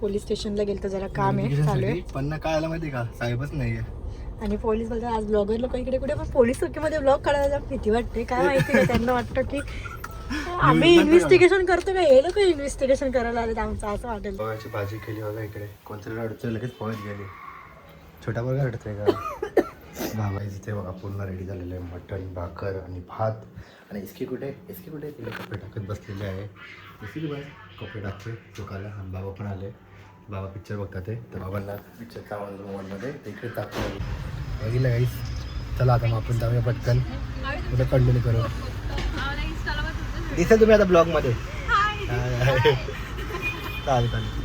Police स्टेशनला गेलं जरा काम आहे चालू आहे. पण काय आलं माहिती का? साहेबच नाहीये. आणि पोलीस बोलतात आज ब्लॉगर लोक इकडे कुठे? पण पोलीस चौकीमध्ये ब्लॉग काढायला भीती वाटते. काय माहिती का त्यांना वाटतं की आम्ही इन्व्हेस्टिगेशन करतो का? हे लोक इन्व्हेस्टिगेशन करायला आले आमचं असं वाटेल. भाजी केली बघा इकडे. कोणतरी रडतोय लगेच पळत गेली. छोटा बघा रडतोय का? बाबा इथे बघा पूर्ण रेडी झालेलं आहे. मटण भाकर आणि भात. आणि इसकी कुठे? इसकी कुठे? तिला कपडे टाकत बसलेले आहे. इसकी बस कपडे टाकते दुकानला आणि बाबा पण आले. बाबा पिक्चर बघतात ते तर बाबांना पिक्चरचा आवाज रूममध्ये ते? इकडे बघितलं गाईस चला आता मग आपण जाऊया पटकन. पुढे कंटिन्यू करू. दिसेल तुम्ही आता ब्लॉगमध्ये चालेल चालेल.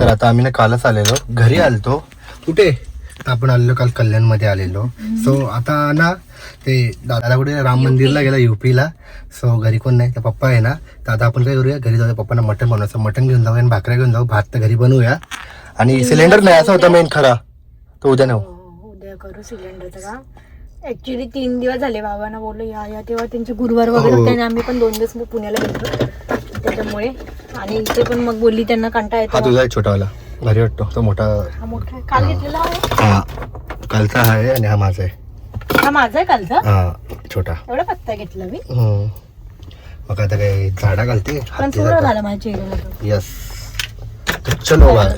तर आता आम्ही ना कालच आलेलो. घरी आलतो. कुठे? आपण आलेलो काल कल्याणमध्ये आलेलो. सो आता ना ते दादाला कुठे राम मंदिरला गेला युपीला. सो घरी कोण नाही तर पप्पा आहे ना. तर आता आपण काय करूया? घरी जाऊया पप्पांना मटण बनवायचं मटण घेऊन जाऊया आणि भाकऱ्या घेऊन जाऊ. भात तर घरी बनवूया. आणि सिलेंडर नाही असा होता मेन खरा. तो उद्या नेऊ. हो, उद्या करू सिलेंडरचं का ऍक्च्युली तीन दिवस झाले बाबांना बोललो या या तेव्हा त्यांचे गुरुवार वगैरे हो. होते आणि आम्ही पण दोन दिवस पुण्याला गेलो. त्याच्यामुळे आणि इथे पण मग बोलली त्यांना कंटाळा हा येतो छोटावाला. भारी वाटतो. तो मोठा हा मोठा आहे. काल घेतलेला आहे? हा. कालचा आहे आणि हा माझा आहे. हा माझा आहे कालचा? हा छोटा. एवढा पत्ता घेतला मी. हम्म. मग आता काय झाडा घालते? पण हाती थोडं जाता. झालं माझ्या चेहऱ्याला तो. यस चलो बाय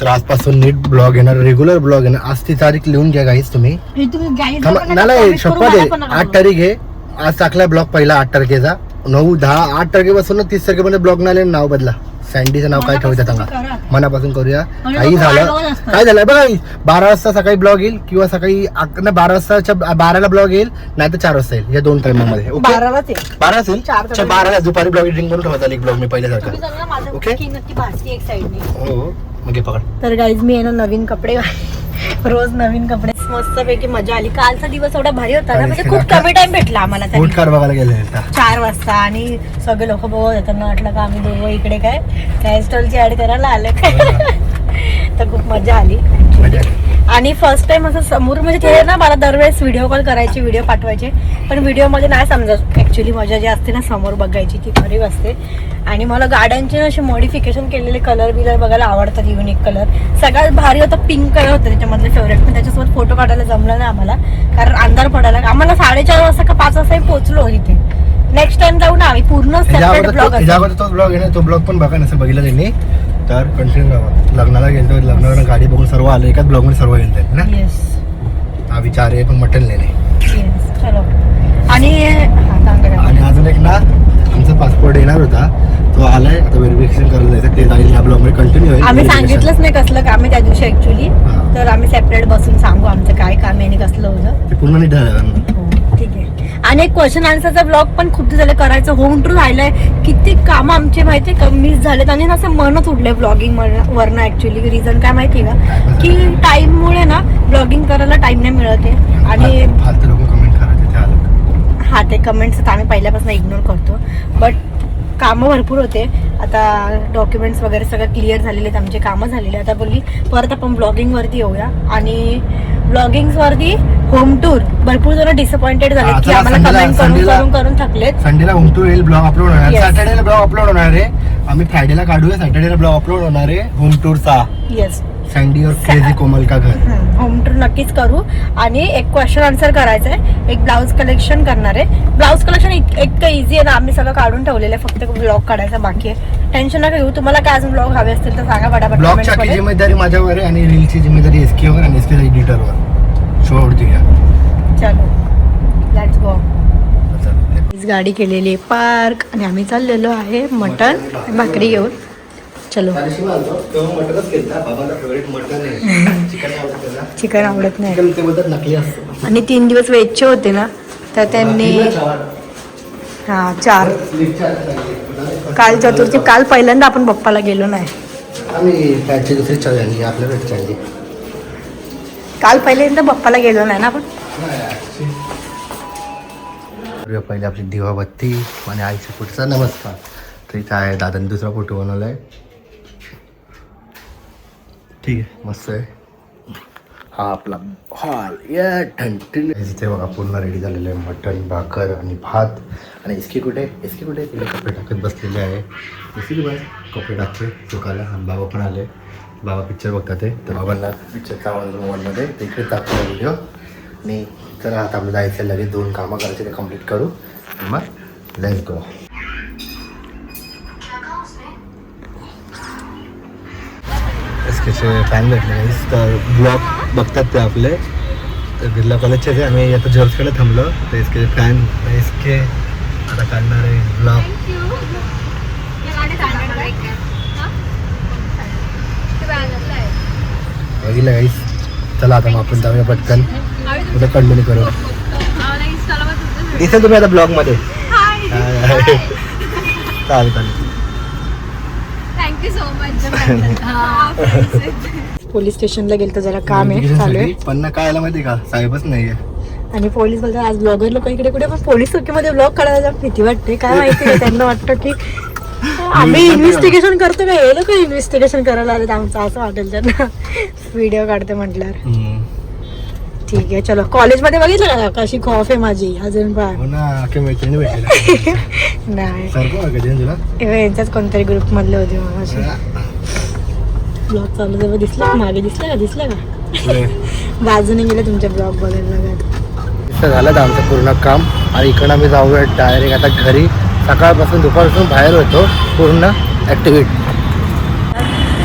तर आजपासून नीट ब्लॉग येणार रेग्युलर ब्लॉग येणार. आज ती तारीख लिहून घ्या गाईस तुम्ही. हे तुम्ही guys थांबा, लोकांना नाही, नाही comment करून शपथ मला आहे. पण नका आठ बोलू. तारीख आहे. आज टाकलाय ब्लॉग पहिला आठ तारखेचा. नऊ दहा आठ तारखेपासून तीस तारखेपर्यंत ब्लॉग नाही आले, नाव बदला. सँडीचं नाव काय ठेवायचं सांगा. मनापासून करूया. काही झालं. काय झालं? बघा बारा वाजता सकाळी ब्लॉग येईल किंवा सकाळी बारा वाजताच्या बाराला ब्लॉग येईल नाही तर चार वाजता येईल. या दोन ओके? आहे बारा असेल बाराला दुपारी ब्लॉग एडिटिंग करून ठेवता एक ब्लॉग मी पहिल्यासारखा. तुम्ही जरा ना माझं Okay. की नक्की भासती एक साईडने हो मग हे पकड. तर गाईज मी आहे ना नवीन कपडे रोज नवीन कपडे मस्त पैकी मजा आली. कालचा दिवस एवढा भारी होता ना म्हणजे खूप कमी टाइम भेटला आम्हाला तरी. फूड कार बघायला गेले आता चार वाजता आणि सगळे लोक बघत होते त्यांना वाटलं का आम्ही दोघं इकडे काय स्टॉलची ऍड करायला आलं काय तर खूप मजा आली. मजा आली. आणि फर्स्ट टाइम असं समोर म्हणजे ते ना मला दरवेळेस व्हिडिओ कॉल करायचे व्हिडिओ पाठवायचे. पण व्हिडिओमध्ये नाही समजत. ॲक्च्युली मजा जी असते ना समोर बघायची ती खरी असते. आणि मला गाड्यांचे असे मॉडिफिकेशन केलेले कलर बिलर बघायला आवडतात युनिक कलर सगळ्यात भारी होतं पिंक कलर होतं त्याच्यामधले फेवरेट पण त्याच्यासोबत फोटो काढायला जमलं नाही आम्हाला. कारण अंधार पडायला. आम्हाला साडेचार वाजता का पाच वाजता पोहोचलो इथे. नेक्स्ट टाइम जाऊ ना आम्ही. पूर्ण ब्लॉग आहे ना तो ब्लॉग पण बघा नसेल बघितला त्यांनी. तर कंटिन्यू राहा लग्नाला गेलो लग्नावर गाडी बघून सर्व आलं एकाच ब्लॉगमध्ये सर्व येईल ना? येस हा विचार आहे पण मटन चलो आणि अजून एक ना आमचा पासपोर्ट येणार होता. तो आलाय आता व्हेरिफिकेशन करायला जायचं ते जाईल ह्या ब्लॉगमध्ये कंटिन्यू होईल आम्ही. सांगितलंच नाही कसलं काम आहे त्या दिवशी ऍक्च्युली. तर आम्ही सेपरेट बसून सांगू आमचं काय काम आहे आणि कसलं होतं. ते पूर्ण नीट झालं आणि क्वेश्चन आन्सरचा ब्लॉग पण खूप झालं करायचं होम टू राहिलंय. किती काम आमचे माहितीये का? मिस झालेत आणि ना असं मनच उठलंय ब्लॉगिंग वरनं ऍक्च्युली रिझन काय माहितीये का? की टाइम मुळे ना ब्लॉगिंग करायला टाइम नाही मिळत आहे. आणि कमेंट हा ते कमेंट्स तर आम्ही पहिल्यापासून इग्नोर करतो. बट कामं भरपूर होते. आता डॉक्युमेंट्स वगैरे सगळं क्लिअर झालेले आहेत. आमचे कामं झालेले आता बोलली परत आपण ब्लॉगिंगवरती येऊया. आणि ब्लॉगिंगवरती होम टूर भरपूर जण डिसअपॉइंटेड झाले की आम्हाला कमेंट करून करून करून थकलेत. संडेला होम टू येईल ब्लॉग अपलोड होणार. सॅटर्डेला ब्लॉग अपलोड होणार आहे. आम्ही फ्रायडेला काढूया सॅटर्डेला ब्लॉग अपलोड होणार आहे होम टूरचा येस सँडी और क्रेझी कोमल का घर. होम टूर नक्कीच करू. आणि एक क्वेश्चन आन्सर करायचं आहे एक ब्लाऊज कलेक्शन करणार आहे. ब्लाऊज कलेक्शन इतकं इझी आहे ना आम्ही सगळं काढून ठेवलेलं आहे. फक्त ब्लॉग काढायचा बाकी आहे. टेन्शन नका घेऊ. तुम्हाला काय अजून ब्लॉग हवे असतील तर सांगा ब्लॉगची comment मध्ये. जिम्मेदारी माझ्यावर आहे आणि रीलची जिम्मेदारी एसके वर आणि एसके एडिटरवर शो आवडती चलो. लेट्स गो गाडी केलेली आहे. पार्क आणि आम्ही चाललेलो आहे मटन भाकरी घेऊन. चलो. आहे चिकन आवडत नाही. आणि तीन दिवस वेजचे होते ना तर त्यांनी हा चार. काल चतुर्थी काल पहिल्यांदा आपण पप्पाला गेलो नाही. काल पहिल्यांदा पप्पाला गेलो नाही ना आपण? पहिले आपली दिवाबत्ती आणि आईच्या पुढचा नमस्कार. तर आहे दादाने दुसरा फोटो बनवलाय. ठीक आहे. मस्त आहे. हा आपला हॉल. या ठंटी इथे बघा पूर्ण रेडी झालेलं आहे. मटण भाकर आणि भात. आणि इसकी कुठे? इसकी कुठे? तिला कपडे टाकत बसलेले आहे. इसकी बस कपडे टाकते. चुकायला. आणि बाबा पण आले. बाबा पिक्चर बघतात ते. तर बाबांना पिक्चरचा आवाज मोबाईलमध्ये ते. इकडे टाकतो व्हिडिओ आणि तर आता आपलं जायचं लगेच. दोन कामं करायचे ते कंप्लीट करू. मग लेट्स गो एसकेचे फॅन भेटले guys. तर ब्लॉग बघतात ते आपले. तर बिर्ला कॉलेजचे ते आम्ही आता जॉर्जकडे थांबलो. तर एसकेचे फॅन एस के आता काढणार आहे ब्लॉग बघितलं गाईस चला आता मग आपण जाऊया पटकन. उद्या कंटिन्यू करू. दिसेल तुम्ही आता ब्लॉगमध्ये चालेल चालेल. पोलीस स्टेशनला गेलं तर जरा काम आहे चालू आहे. काय आलं माहिती का? साहेबच नाहीये. आणि पोलीस बोलतात आज ब्लॉगर लोक इकडे कुठे? पण पोलीस चौकीमध्ये ब्लॉग काढायला भीती वाटते. काय माहिती नाही त्यांना वाटतं की आम्ही इन्व्हेस्टिगेशन करतो का? हे लोक इन्व्हेस्टिगेशन करायला आले आमचं असं वाटेल त्यांना. व्हिडिओ काढते म्हटल्यावर. ठीक आहे चलो. कॉलेजमध्ये बघितलं का कशी खॉफ आहे माझी? अजून पण हो नाही. यांच्याच कोणतरी ग्रुप मधले होते ब्लॉग चालू तेव्हा दिसलं का? मागे दिसलं का? दिसलं का. बाजूने गेले तुमचे ब्लॉग बघायला झालं आमचं पूर्ण काम. आणि इकडं आम्ही जाऊया डायरेक्ट आता घरी. सकाळपासून दुपारपासून बाहेर होतो. पूर्ण ऍक्टिव्हिट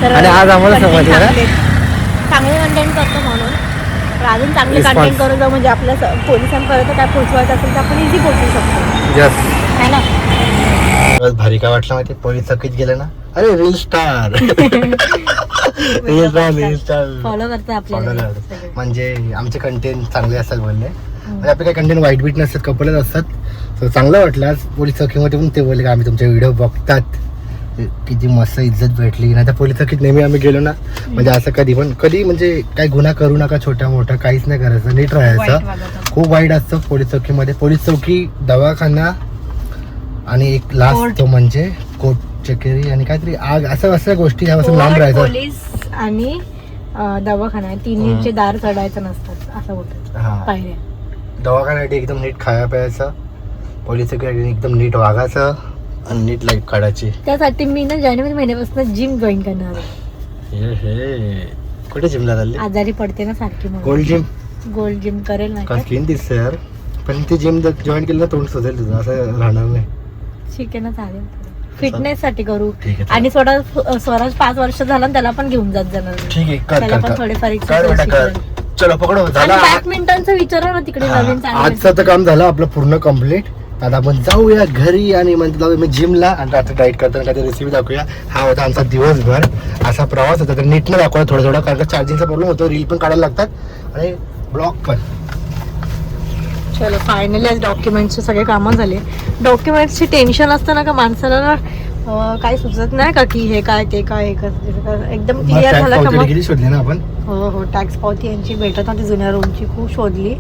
आणि आज आम्हाला समजलं चांगले कंटेंट करतो म्हणून. तर अजून चांगले Response. कंटेंट करून जाऊ म्हणजे आपल्या स- पोलिसांपर्यंत काय पोहोचवायचं असेल तर आपण इझी पोहोचू शकतो. यस है ना? बस भारी काय वाटलं माहिती? पोलीस चकीत गेले ना? अरे reel star reel star reel star follow करतो आपल्याला. सगळे. म्हणजे आमचे कंटेंट चांगले असेल बोलले. म्हणजे आपले काही कंटेंट वाईट बीट नसतात कपलच असतात. चांगलं वाटलं आज पोलीस चौकीमध्ये पण ते बोलले की आम्ही तुमचे व्हिडिओ बघतात. किती मस्त इज्जत भेटली. नाही तर पोलीस चौकीत नेहमी आम्ही गेलो ना म्हणजे असं कधी पण कधी म्हणजे काही गुन्हा करू नका छोट्या मोठा काहीच नाही करायचं नीट राहायचं. खूप वाईट असतं पोलीस चौकीमध्ये. पोलीस चौकी दवाखाना आणि एक लास्ट. तो म्हणजे कोर्ट चकेरी आणि काहीतरी आग असं असं गोष्टी ह्यापासून लांब राहायचं. पोलीस आणि दवाखाना तिन्हीचे दार चढायचं नसतात असं होतं. हा. पायऱ्या. दवाखान्यासाठी एकदम नीट खाया प्यायचं. पोलीस चौकीसाठी एकदम नीट वागायचं. आणि नीट लाईफ काढायची. त्यासाठी मी ना जानेवारी महिन्यापासून जिम जॉईन करणार आहे. हे हे. कुठे जिमला चालली? आजारी पडते ना सारखी म्हणून. गोल्ड जिम गोल्ड जिम करेल ना का स्किन दिसते यार. पण ती जिम जॉईन केलं ना तोंड सुचेल तुझं. असं राहणार नाही. ठीक आहे ना चालेल. फिटनेस साठी करू. ठीक आहे आणि स्वतः स्वराज पाच वर्ष झाला ना त्याला पण घेऊन जात जाणार मी. ठीक आहे कर त्याला कर पण कर. थोडेफार कर बेटा कर. exercise चलो पकडो. आणि झाला. बॅडमिंटनचं विचारा ना तिकडे नवीन चांगलं आजचं तर काम झालं आपलं पूर्ण कंप्लीट आता आपण जाऊया घरी आणि म्हणतो जाऊया मी जिमला आणि रात्री डाईट करताना काहीतरी रेसिपी दाखवूया. हा होता आमचा दिवसभर. असा प्रवास होता. तर नीटनं दाखवला थोडं थोडं कारण का चार्जिंगचा प्रॉब्लेम होतो. रील पण काढायला लागतात. आणि ब्लॉग पण. चलो फायनली आज डॉक्युमेंटचे सगळे कामं झाले. डॉक्युमेंटचे टेन्शन असतं ना का माणसाला ना काही सुचत नाही का की हे काय ते काय हे काय, ते काय. एकदम क्लिअर झालं का मग? शोधली ना आपण? हो हो. टॅक्स पावती यांची भेटत नव्हती. जुन्या रूमची खूप शोधली.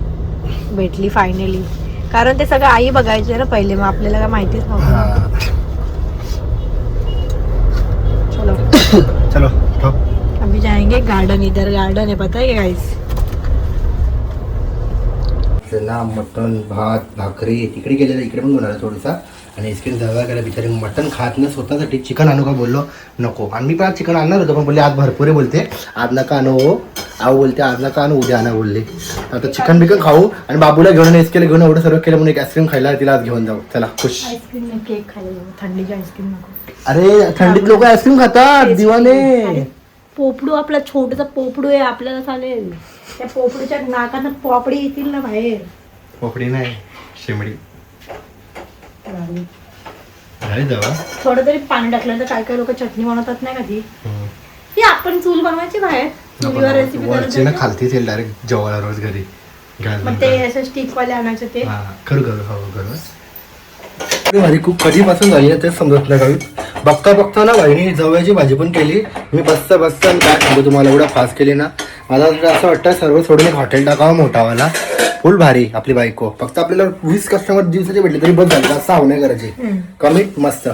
भेटली फायनली कारण ते सगळं आई बघायचे ना पहिले मग आपल्याला काय माहितीच नव्हतं. चलो. चलो. अभी जाएंगे गार्डन इधर गार्डन है पता है गाइस ना मटण भात भाकरी तिकडे गेलेलं इकडे पण बनवलं थोडंसा. आणि इसकडे जागा गेला बिचारे मटण खात न स्वतःसाठी चिकन आणू का बोललो? नको. आणि मी पण आज चिकन आणणार होतो पण बोलले आज भरपूर आहे बोलते. आज नका आणू. हो आऊ बोलते आज नका आणू उद्या आणा बोलले. आता चिकन बिकन खाऊ आणि बाबूला घेऊन एसकेला घेऊन एवढं सर्व केलं म्हणून एक आईस्क्रीम खायला तिला आज घेऊन जाऊ. चला खुश. आईस्क्रीम केक खायला जाऊ. थंडीची आईस्क्रीम नको. अरे थंडीत लोक आईस्क्रीम खातात दिवाने. पोपडू आपला छोटासा पोपडू आहे आपल्याला चालेल. त्या पोपडूच्या नाकानं पोपडी येतील ना बाहेर. पोपडी नाही शिमडी झाली जावा थोडं तरी पाणी टाकलं तर काय काय लोक चटणी बनवतात नाही कधी ती? आपण चूल बनवायची बाहेर. चुलीवर रेसिपी वरची ना खालतीच येईल डायरेक्ट जेवायला रोज घरी. मग ते असे स्टिक वाले आणायचे ते? हा, करू करू हो करू. खूप कधीपासून झाली आहे तेच समजत नाही काही बघता बघता ना वहिनी जवळची भाजी पण केली. मी बसता बसता काय सांगू तुम्हाला एवढं फास्ट केली ना. मला असं वाटतं सर्व सोडून एक हॉटेल टाकावं मोठावाला. फुल भारी आपली बायको. फक्त आपल्याला वीस कस्टमर दिवसाचे भेटले तरी बस झाले. असं नाही करायची. कमीत मस्त.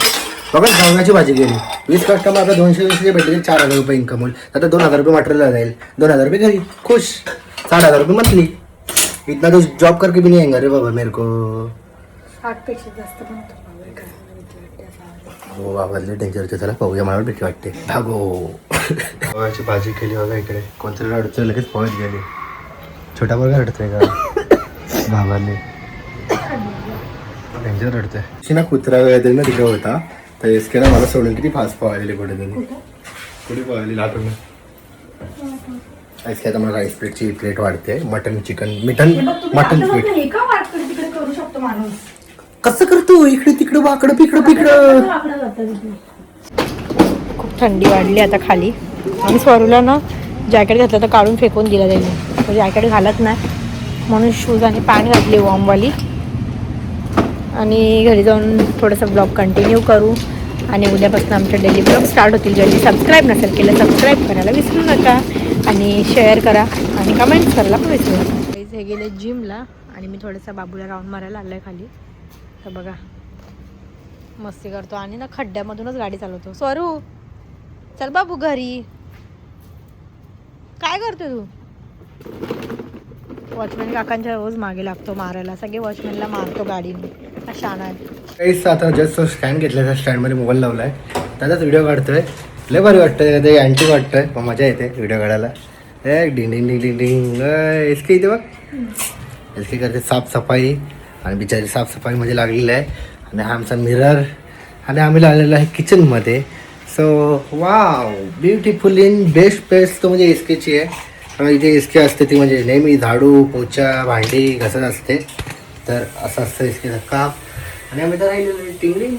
बघा गव्हाची भाजी गेली वीस कस्टमर आता दोनशे वीसचे भेटले चार हजार रुपये इन्कम होईल. आता दोन हजार रुपये मटेरियल जाईल. दोन हजार रुपये घरी. खुश. साठ हजार रुपये मंथली इतना तो जॉब करके भी नहीं आएगा रे बाबा मेरे को. होतं बाबा, काय मला भीती वाटते असं. हो आवाजले डेंजरचे चला पाहूया मला भीती वाटते. भागो. गव्हाची भाजी केली बघा इकडे. कोणतरी रडतं लगेच पळत गेली. छोटा पोरगा रडतोय का? भावाने डेंजर रडतोय. अशी ना कुत्रा वगैरे ना तिकडे होता. तर इसके ना मला सोडून किती फास्ट पळालेली कुठे? त्यांनी कुठे पळाली लाटून इसके आता मला राईस प्लेटची प्लेट वाढते मटन चिकन मिटन मटन प्लेट बघ ना, हे का वाटतं तिकडे करू शकतो माणूस? कसं करतो? इकडे तिकडे वाकडं पिकडं पिकडं. वाकडं जातं तिथे. खूप थंडी वाढली आता खाली. आणि स्वरूला ना जॅकेट घातलं तर काढून फेकून दिलं त्यांनी. तो जॅकेट घालत नाही. म्हणून शूज आणि पॅन्ट घातली वॉर्मवाली आणि घरी जाऊन थोडंसं ब्लॉग कंटिन्यू करू. आणि उद्यापासून आमचे डेली ब्लॉग स्टार्ट होतील. ज्यांनी सबस्क्राईब नसेल केलं सबस्क्राईब करायला विसरू नका. आणि शेअर करा आणि कमेंट्स करायला पण विसरू नका. हे गेले जिमला आणि मी थोडंसं बाबूला राऊंड मारायला आलं आहे खाली. तर बघा मस्ती करतो. आणि ना खड्ड्यामधूनच गाडी चालवतो. स्वरू चल बाबू घरी. काय करतो तू? वॉचमॅन काकांच्या रोज मागे लागतो मारायला. सगळे वॉचमॅनला मारतो गाडीने. शाणा आहे. काहीच आता जस्ट स्टँड घेतला स्टँडमध्ये मोबाईल लावलाय. त्याचाच व्हिडिओ काढतोय. लय भारी वाटतंय ते अँटी वाटतंय पण मजा येते व्हिडिओ काढायला. ए डिंग डिंग डिंग डिंग डिंग एसके इथे बघ. एसके करते साफसफाई. आणि बिचारी साफसफाई म्हणजे लागलेली आहे. आणि हा आमचा मिरर आणि आम्ही लागलेलो आहे किचनमध्ये so wow beautiful in best place तो म्हणजे एसकेची आहे. कारण इथे एसके असते ती म्हणजे नेहमी झाडू पोचा भांडी घसत असते. तर असा असतं एसकेचं काम आणि आम्ही तर राहिलेलो आहे. टिंगडिंग